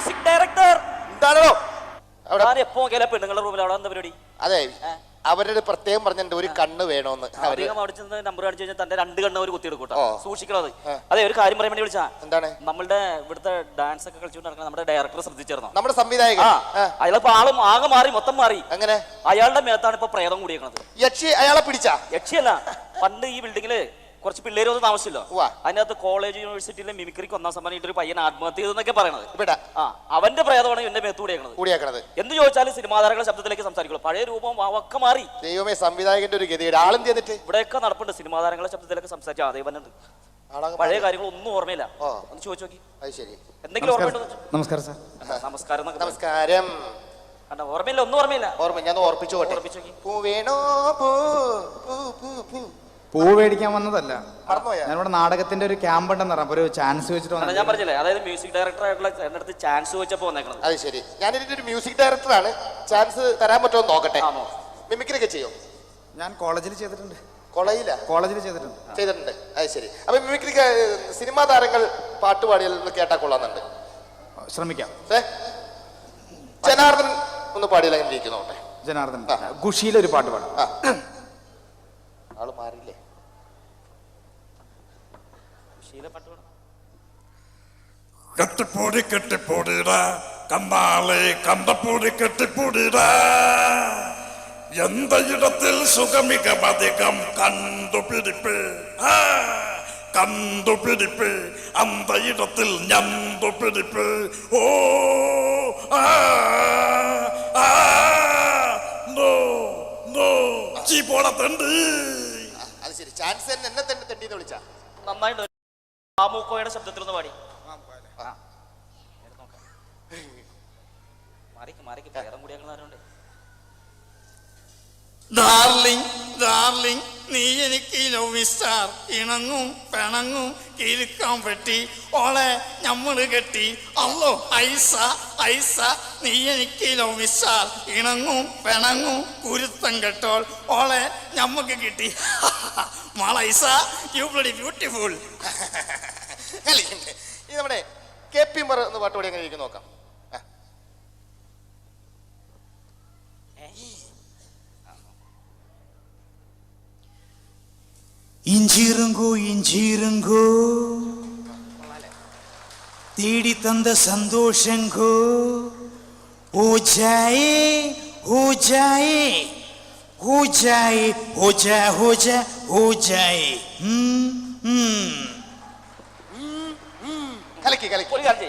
Music director എന്താണോ? അവിടെ ഞാൻ എപ്പോ നോക്കിയാലും പെണ്ണുങ്ങളുടെ റൂമിൽ അവിടെ എന്താ പരിപാടി അതെ അവരുടെ പ്രത്യേകം പറഞ്ഞിട്ടുണ്ട് ഒരു കണ്ണ് വേണോന്ന്. അവർ അവിടെ ചെന്ന് നമ്പർ കാണിച്ചു കഴിഞ്ഞാൽ തന്റെ രണ്ട് കണ്ണ് ഒരു കുത്തിയെടുക്കൂട്ടോ. സൂക്ഷിക്കണത്. അതെ. ഒരു കാര്യം പറയാൻ വേണ്ടി വിളിച്ചാ. എന്താണ്? നമ്മുടെ ഇവിടുത്തെ ഡാൻസ് ഒക്കെ കളിച്ചുകൊണ്ട് നടക്കുന്ന നമ്മുടെ ഡയറക്ടർ ശ്രദ്ധിച്ചിരുന്നു? നമ്മുടെ സംവിധായകൻ. അയാളിപ്പോ ആളും ആകെ മാറി മൊത്തം മാറി. അങ്ങനെ അയാളുടെ മേത്താണ് ഇപ്പൊ പ്രേതം കൂടിയേക്കണത്. യക്ഷി അയാളെ പിടിച്ചാ? യക്ഷിയല്ല പണ്ട് ഈ ബിൽഡിങ്ങിൽ കുറച്ച് പിള്ളേര് ഒന്നും താമസിച്ചല്ലോ. ഉവ്വ. അതിനകത്ത് കോളേജ് യൂണിവേഴ്സിറ്റിയിലെ മിമിക്രിക്ക് ഒന്നാം സമ്മാനം ഒരു പയ്യൻ ആത്മഹത്യ ചെയ്തെന്നൊക്കെ പറയണത്. ഇവിടെ. ആ അവന്റെ പ്രേതമാണ് എന്റെ മേത്ത് കൂടിയാക്കുന്നത് കൂടിയാക്കണത്. എന്ത് ചോദിച്ചാലും സിനിമാതാരങ്ങളുടെ ശബ്ദത്തിലേക്ക് സംസാരിക്കുള്ളൂ. പഴയ രൂപം ഒക്കെ മാറി. ദൈവമേ സംവിധായകന്റെ ഒരു ഗതി ആളും ചെയ്തിട്ട്? ഇവിടെയൊക്കെ നടപ്പുണ്ട് സിനിമാതാരങ്ങളുടെ ശബ്ദത്തിലൊക്കെ സംസാരിച്ച അതേവനുണ്ട് പഴയ കാര്യങ്ങൾ ഒന്നും ഓർമ്മയില്ല. ഓ. ഒന്ന് ചോദിച്ചു നോക്കി. അത് ശരി. എന്തെങ്കിലും ഓർമ്മയുണ്ടോ നമസ്കാരം സാർ. നമസ്കാരം എന്നൊക്കെ പറയും. നമസ്കാരം. കണ്ടോ, ഓർമ്മയില്ല ഒന്നും ഓർമ്മയില്ല. ഓർമ്മ ഞാൻ ഓർപ്പിച്ചു പോട്ടെ. നോക്കി. പൂ വേണോ? പൂ പൂ പൂ പൂ. പൂ മേടിക്കാൻ വന്നതല്ല. മറന്നുപോയാ? ഞാനിവിടെ നാടകത്തിന്റെ ഒരു ക്യാമ്പ് ഉണ്ടെന്ന് പറയാം. ഒരു ചാൻസ് വെച്ചിട്ട് ഞാൻ വന്നത് പറഞ്ഞില്ലേ അതായത് മ്യൂസിക് ഡയറക്ടർ ആയിട്ടുള്ള എന്റെ അടുത്ത് ചാൻസ് വെച്ചപ്പോ വന്നേക്കണത്. അത് ശരി. ഞാൻ ഇതിന്റെ ഒരു മ്യൂസിക് ഡയറക്ടറാണ് ചാൻസ് തരാൻ പറ്റുമോ എന്ന് നോക്കട്ടെ. ആണോ? മിമിക്രി ഒക്കെ ചെയ്യും? ഞാൻ കോളേജിൽ ചെയ്തിട്ടുണ്ട്. കൊളയില്ല കോളേജിൽ ചെയ്തിട്ടുണ്ട്. ചെയ്തിട്ടുണ്ട്. അത് ശരി. അപ്പൊ മിമിക്രി സിനിമാ താരങ്ങൾ പാട്ടുപാടിയിൽ ഒന്ന് കേട്ടാ കൊള്ളാന്നുണ്ട് ശ്രമിക്കാം. ഏ? ജനാർദ്ദൻ ഒന്ന് പാടിയില്ല അങ്ങനെ ഇരിക്കുന്നോട്ടെ ജനാർദ്ദൻ. ഖുഷിയിലൊരു ഖുഷിയിലെ ഒരു പാട്ട് പാടാം. ആ. ആൾ മാറിയില്ലേ? ശീലപ്പെട്ടുകൂടാ കെട്ടിപ്പൂടി കെട്ടിപ്പൂടിട കമ്പാളെ കമ്പപ്പൂടി കെട്ടിപ്പൂടിട സുഖമികമധികം കണ്ടുപിടിപ്പ്? കണ്ടുപിടിപ്പ്. അന്ത ഞന്തുപിടിപ്പ് ഓ ആ അത് ശരി. ചാൻസ് തന്നെ എന്നെ തന്നെ തെണ്ടിന്ന് വിളിച്ചാ. നന്നായിട്ട് ആമൂക്കോയുടെ ശബ്ദത്തിൽ ഒന്ന് പാടി. മാറിക്ക് മാറിക്ക് പ്രേതം കൂടിയാക്കുന്നവരുണ്ട് ഡാർലിംഗ് ഡാർലിംഗ് നീ എനിക്ക് ലവ് സ്റ്റാർ ഇണങ്ങും പിണങ്ങും കിരുക്കാൻ പറ്റി. ഓളെ ഞമ്മൾ കെട്ടി. അല്ലോ ഐസ ഐസ നീ എനിക്ക് ലവ് സ്റ്റാർ ഇണങ്ങും പിണങ്ങും കുരുത്തം കെട്ടോൾ. ഓളെ ഞമ്മക്ക് കിട്ടി. മാളൈസ യു ബ്ലഡി ബ്യൂട്ടിഫുൾ കളിക്കണ്ടേ ഇത് നമ്മുടെ കെ പി മർ എന്ന പാട്ടുപാടി അങ്ങനെ ഇരിക്കും നോക്കാം ആ, இஞ்சிருங்கோ இஞ்சிருங்கோ தேடி தந்த சந்தோஷங்கோ ஓ ஜாயே ஓ ஜாயே ஓ ஜாயே ஓ ஜா ஓ ஜா ஓ ஜாயே ம் ம் കലക്കി കലക്കി ഒരു കാര്യം ചെയ്യ്.